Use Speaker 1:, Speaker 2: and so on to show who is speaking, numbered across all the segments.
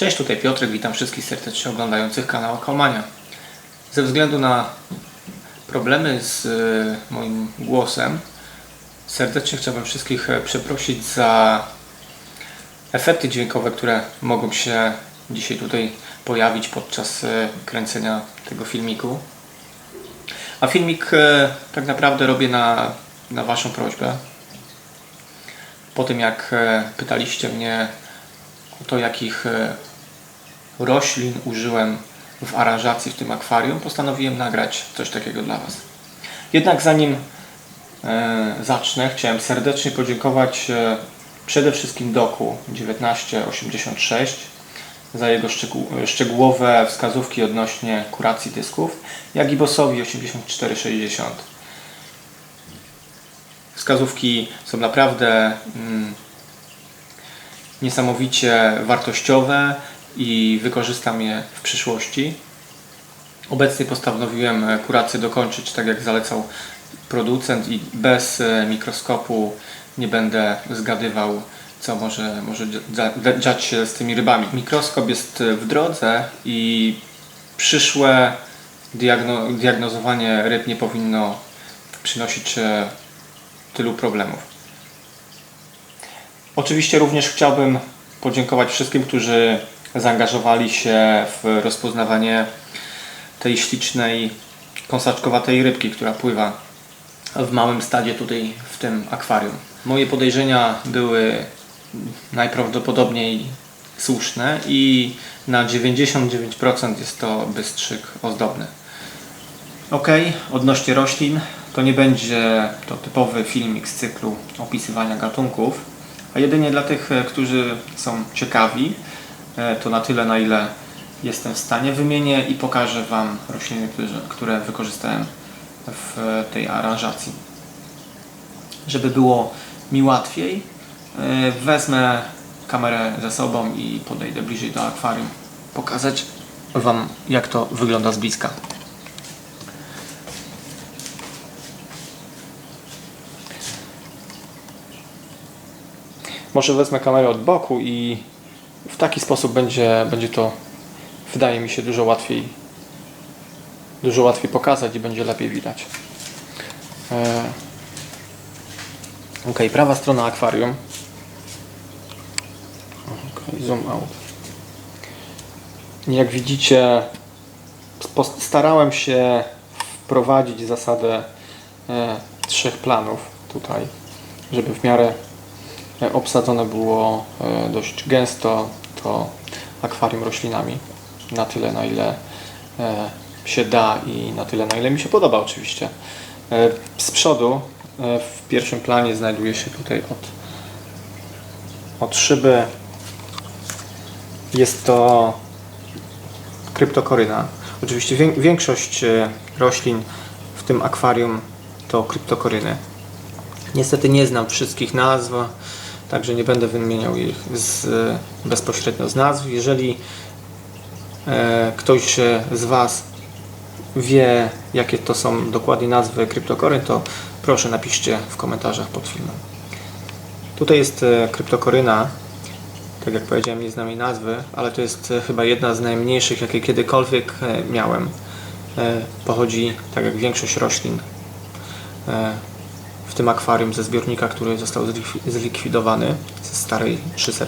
Speaker 1: Cześć, tutaj Piotrek, witam wszystkich serdecznie oglądających kanał Kalmania. Ze względu na problemy z e, moim głosem, serdecznie chciałbym wszystkich e, przeprosić za efekty dźwiękowe, które mogą się dzisiaj tutaj pojawić podczas e, kręcenia tego filmiku. A filmik tak naprawdę robię na, na Waszą prośbę. Po tym jak pytaliście mnie o to, jakich roślin użyłem w aranżacji w tym akwarium, postanowiłem nagrać coś takiego dla Was. Jednak zanim e, zacznę, chciałem serdecznie podziękować e, przede wszystkim doku 1986 za jego szczegół- szczegółowe wskazówki odnośnie kuracji dysków, jak i Bossowi 8460. Wskazówki są naprawdę mm, niesamowicie wartościowe i wykorzystam je w przyszłości. Obecnie postanowiłem e, kurację dokończyć tak jak zalecał producent i bez e, mikroskopu nie będę zgadywał co może, może dzia- dzia- dziać się z tymi rybami. Mikroskop jest e, w drodze i przyszłe diagno- diagnozowanie ryb nie powinno przynosić tylu problemów. Oczywiście również chciałbym podziękować wszystkim, którzy zaangażowali się w rozpoznawanie tej ślicznej, kąsaczkowatej rybki, która pływa w małym stadzie tutaj w tym akwarium. Moje podejrzenia były najprawdopodobniej słuszne i na 99% jest to bystrzyk ozdobny. Ok, odnośnie roślin, to nie będzie to typowy filmik z cyklu opisywania gatunków, a jedynie dla tych, e, którzy są ciekawi, to na tyle, na ile jestem w stanie, wymienię i pokażę Wam rośliny, które, wykorzystałem w e, tej aranżacji. Żeby było mi łatwiej, e, wezmę kamerę ze sobą i podejdę bliżej do akwarium, pokazać Wam, jak to wygląda z bliska. Może wezmę kamerę od boku i w taki sposób będzie, będzie to, wydaje mi się, dużo łatwiej dużo łatwiej pokazać i będzie lepiej widać. E... Ok, prawa strona akwarium. Ok, zoom out. Jak widzicie, starałem się wprowadzić zasadę e, trzech planów tutaj, żeby w miarę obsadzone było e, dość gęsto to akwarium roślinami. Na tyle, na ile e, się da i na tyle, na ile mi się podoba oczywiście. E, Z przodu e, w pierwszym planie znajduje się tutaj od, od szyby jest to kryptokoryna. Oczywiście wię- większość e, roślin w tym akwarium to kryptokoryny. Niestety nie znam wszystkich nazw, także nie będę wymieniał ich z, bezpośrednio z nazw. Jeżeli e, ktoś z Was wie, jakie to są dokładnie nazwy kryptokoryn, to proszę napiszcie w komentarzach pod filmem. Tutaj jest e, kryptokoryna. Tak jak powiedziałem, nie znam jej nazwy, ale to jest e, chyba jedna z najmniejszych, jakie kiedykolwiek e, miałem. Pochodzi, tak jak większość roślin, w tym akwarium ze zbiornika, który został zlikwi- zlikwidowany ze starej 300.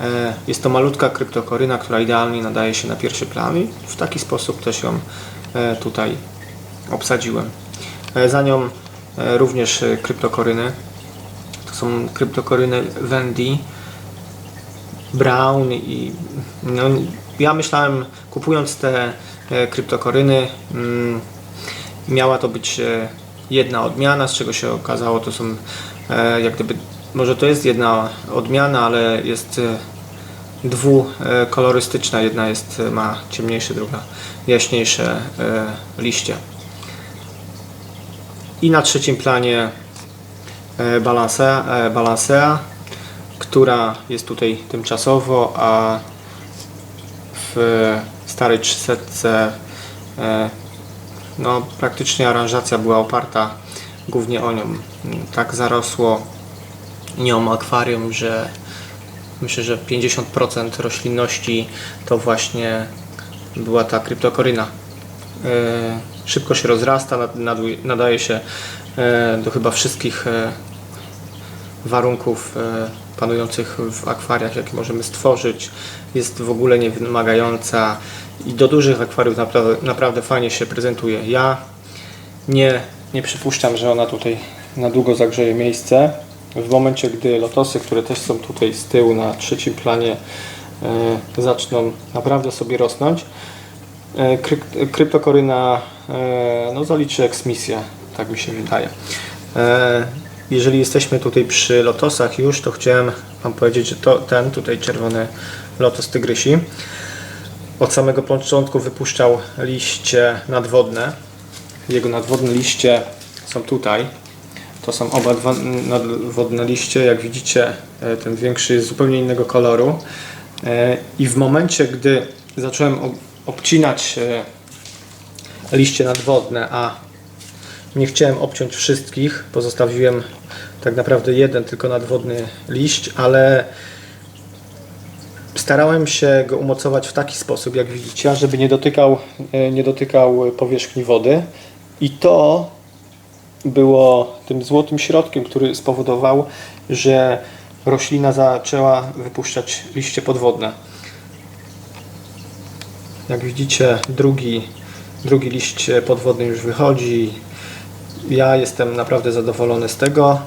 Speaker 1: E, Jest to malutka kryptokoryna, która idealnie nadaje się na pierwszy plan i w taki sposób też ją e, tutaj obsadziłem. E, Za nią również kryptokoryny. To są kryptokoryny Wendy, Brown i no, ja myślałem kupując te kryptokoryny mm, miała to być jedna odmiana, z czego się okazało to są e, jak gdyby może to jest jedna odmiana, ale jest e, dwukolorystyczna. Jedna jest, e, ma ciemniejsze, druga jaśniejsze e, liście. I na trzecim planie e, Balancea, e, Balancea, która jest tutaj tymczasowo, a w starej 300 e, no, praktycznie aranżacja była oparta głównie o nią. Tak zarosło nią akwarium, że myślę, że 50% roślinności to właśnie była ta kryptokoryna. E, Szybko się rozrasta, nadaje się e, do chyba wszystkich e, warunków e, panujących w akwariach, jakie możemy stworzyć. Jest w ogóle niewymagająca i do dużych akwariów naprawdę, naprawdę fajnie się prezentuje. Ja nie, nie przypuszczam, że ona tutaj na długo zagrzeje miejsce. W momencie, gdy lotosy, które też są tutaj z tyłu na trzecim planie, e, zaczną naprawdę sobie rosnąć, e, kryp- kryptokoryna no, zaliczy eksmisję, tak mi się wydaje. Jeżeli jesteśmy tutaj przy lotosach już, to chciałem Wam powiedzieć, że to, ten tutaj czerwony lotos tygrysi od samego początku wypuszczał liście nadwodne. Jego nadwodne liście są tutaj. To są oba dwa nadwodne liście. Jak widzicie, e, ten większy jest zupełnie innego koloru. E, I w momencie, gdy zacząłem ob- obcinać e, liście nadwodne, a nie chciałem obciąć wszystkich, pozostawiłem tak naprawdę jeden tylko nadwodny liść, ale starałem się go umocować w taki sposób, jak widzicie, żeby nie dotykał, e, nie dotykał powierzchni wody. I to było tym złotym środkiem, który spowodował, że roślina zaczęła wypuszczać liście podwodne. Jak widzicie, drugi, drugi liść podwodny już wychodzi. Ja jestem naprawdę zadowolony z tego,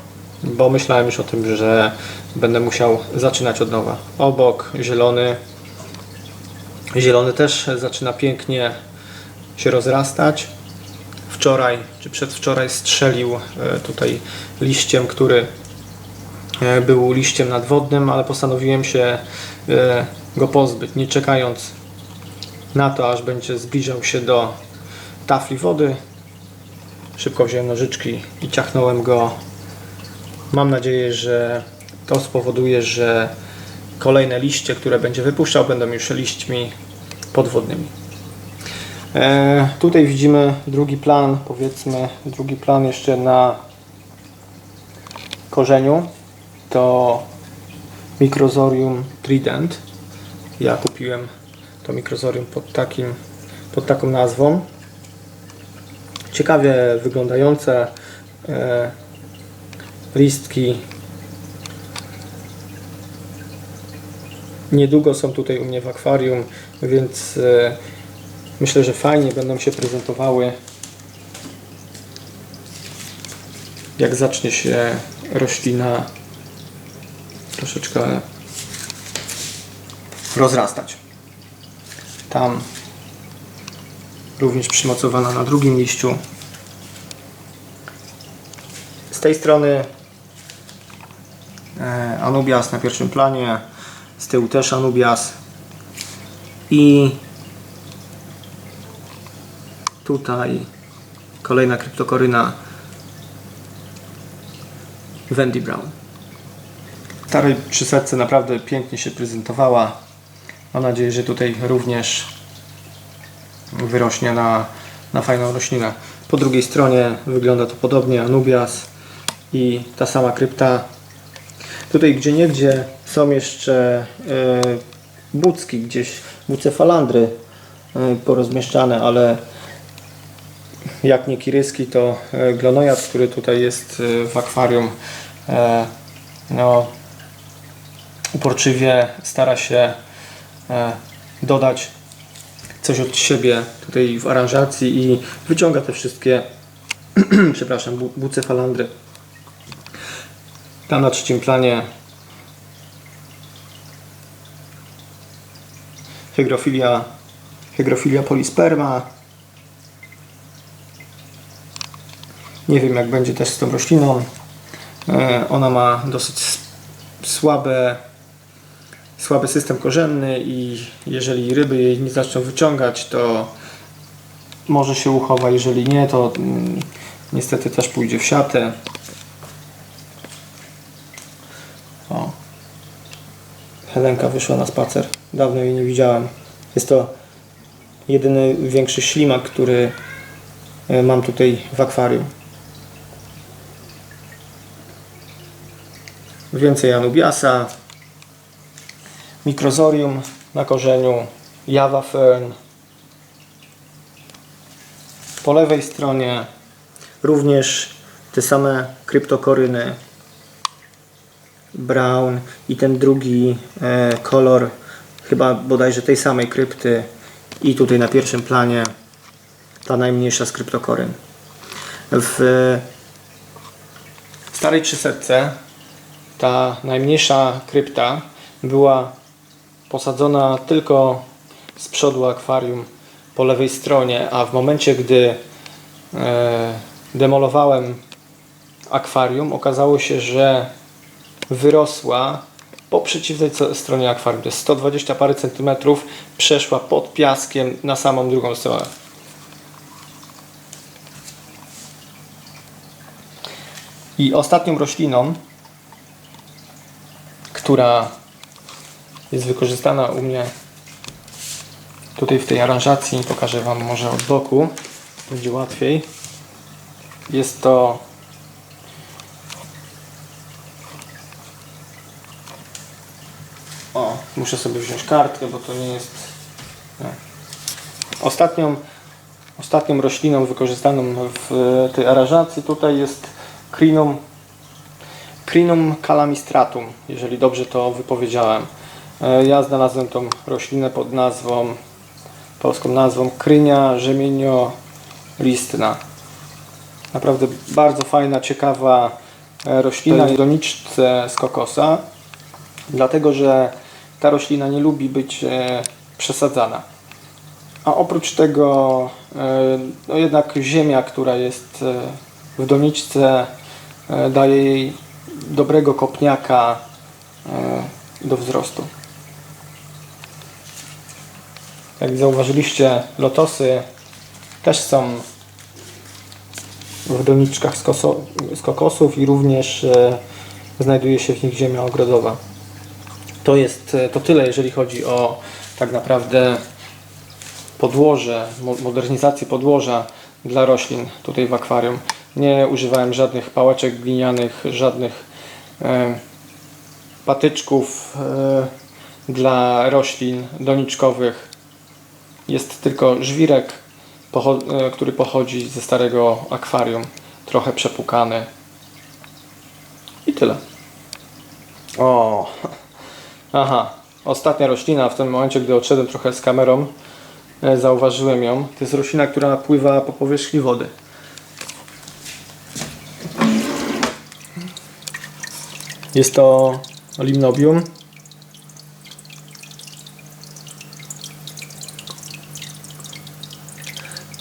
Speaker 1: bo myślałem już o tym, że będę musiał zaczynać od nowa. Obok zielony. Zielony też zaczyna pięknie się rozrastać. Wczoraj czy przedwczoraj strzelił e, tutaj liściem, który e, był liściem nadwodnym, ale postanowiłem się e, go pozbyć, nie czekając na to, aż będzie zbliżał się do tafli wody. Szybko wziąłem nożyczki i ciachnąłem go. Mam nadzieję, że to spowoduje, że kolejne liście, które będzie wypuszczał, będą już liśćmi podwodnymi. E, tutaj widzimy drugi plan, powiedzmy, drugi plan jeszcze na korzeniu. To Microzorium Trident. Ja kupiłem to mikrozorium pod, takim, pod taką nazwą. Ciekawie wyglądające e, listki. Niedługo są tutaj u mnie w akwarium, więc e, myślę, że fajnie będą się prezentowały. Jak zacznie się roślina troszeczkę rozrastać. Tam również przymocowana na drugim liściu. Z tej strony e, Anubias na pierwszym planie, z tyłu też Anubias i tutaj kolejna kryptokoryna Wendy Brown. Ta przy serce naprawdę pięknie się prezentowała. Mam nadzieję, że tutaj również wyrośnie na, na fajną roślinę. Po drugiej stronie wygląda to podobnie, Anubias i ta sama krypta. Tutaj gdzie niegdzie są jeszcze e, bucki, gdzieś bucefalandry e, porozmieszczane, ale jak nie kiryski, to e, glonojad, który tutaj jest w akwarium, no, uporczywie stara się dodać coś od siebie tutaj w aranżacji i wyciąga te wszystkie przepraszam, bu- bucefalandry. Tam na trzecim planie hygrofilia, hygrofilia polisperma. Nie wiem jak będzie też z tą rośliną. E, Ona ma dosyć słabe słaby system korzenny i jeżeli ryby jej nie zaczną wyciągać, to może się uchowa, jeżeli nie, to mm, niestety też pójdzie w siatę. O. Helenka wyszła na spacer. Dawno jej nie widziałem. Jest to jedyny większy ślimak, który e, mam tutaj w akwarium. Więcej Anubiasa. Microzorium na korzeniu, Java Fern. Po lewej stronie również te same kryptokoryny brown i ten drugi e, kolor chyba bodajże tej samej krypty i tutaj na pierwszym planie ta najmniejsza z kryptokoryn. W starej 300 ta najmniejsza krypta była posadzona tylko z przodu akwarium po lewej stronie, a w momencie gdy e, demolowałem akwarium, okazało się, że wyrosła po przeciwnej stronie akwarium. To jest 120 parę centymetrów, przeszła pod piaskiem na samą drugą stronę. I ostatnią rośliną, która jest wykorzystana u mnie tutaj w tej aranżacji, pokażę Wam może od boku, będzie łatwiej. Jest to O, muszę sobie wziąć kartkę, bo to nie jest. Nie. Ostatnią, ostatnią rośliną wykorzystaną w tej aranżacji tutaj jest Crinum, Crinum calamistratum, jeżeli dobrze to wypowiedziałem. E, Ja znalazłem tą roślinę pod nazwą, polską nazwą Krynia rzemienio listna. Naprawdę bardzo fajna, ciekawa e, roślina w doniczce z kokosa dlatego że ta roślina nie lubi być e, przesadzana. A oprócz tego, no jednak ziemia, która jest w doniczce, daje jej dobrego kopniaka do wzrostu. Jak zauważyliście, lotosy też są w doniczkach z, koso, z kokosów i również e, znajduje się w nich ziemia ogrodowa. To jest e, to tyle, jeżeli chodzi o tak naprawdę podłoże, mo- modernizację podłoża dla roślin tutaj w akwarium. Nie używałem żadnych pałeczek glinianych, żadnych e, patyczków e, dla roślin doniczkowych. Jest tylko żwirek, e, który pochodzi ze starego akwarium, trochę przepukany. I tyle. O, Aha, ostatnia roślina, w tym momencie, gdy odszedłem trochę z kamerą, e, zauważyłem ją. To jest roślina, która pływa po powierzchni wody. Jest to limnobium.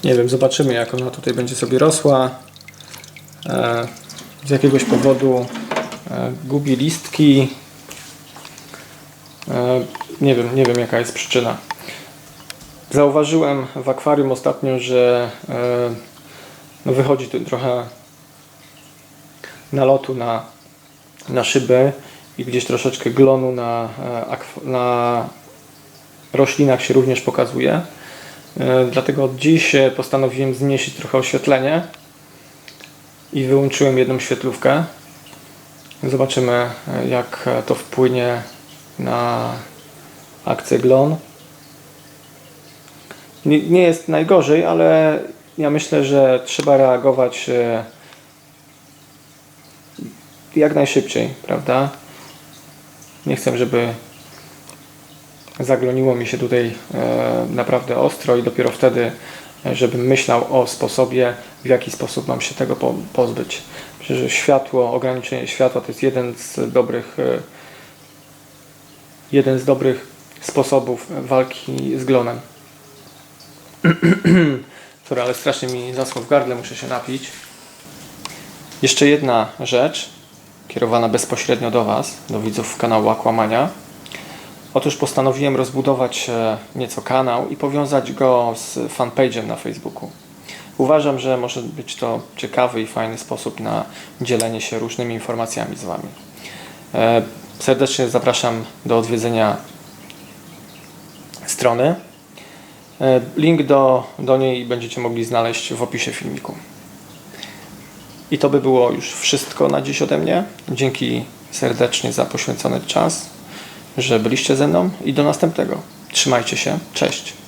Speaker 1: Nie wiem, zobaczymy jak ona tutaj będzie sobie rosła. E, z jakiegoś powodu e, gubi listki, E, Nie wiem, nie wiem jaka jest przyczyna. Zauważyłem w akwarium ostatnio, że no wychodzi tu trochę nalotu na, na szybę i gdzieś troszeczkę glonu na, na roślinach się również pokazuje. E, Dlatego od dziś e, postanowiłem zmniejszyć trochę oświetlenie i wyłączyłem jedną świetlówkę. Zobaczymy e, jak to wpłynie na akcję Glon. Nie, nie jest najgorzej, ale ja myślę, że trzeba reagować jak najszybciej, prawda? Nie chcę, żeby zagloniło mi się tutaj e, naprawdę ostro i dopiero wtedy, e, żebym myślał o sposobie, w jaki sposób mam się tego po, pozbyć. Że światło, ograniczenie światła to jest jeden z dobrych e, jeden z dobrych sposobów walki z glonem. Sorry, ale strasznie mi zaschło w gardle, muszę się napić. Jeszcze jedna rzecz, kierowana bezpośrednio do Was, do widzów kanału Aquamania. Otóż postanowiłem rozbudować e, nieco kanał i powiązać go z fanpage'em na Facebooku. Uważam, że może być to ciekawy i fajny sposób na dzielenie się różnymi informacjami z Wami. E, Serdecznie zapraszam do odwiedzenia strony. E, Link do, do niej będziecie mogli znaleźć w opisie filmiku. I to by było już wszystko na dziś ode mnie. Dzięki serdecznie za poświęcony czas że byliście ze mną i do następnego. Trzymajcie się. Cześć.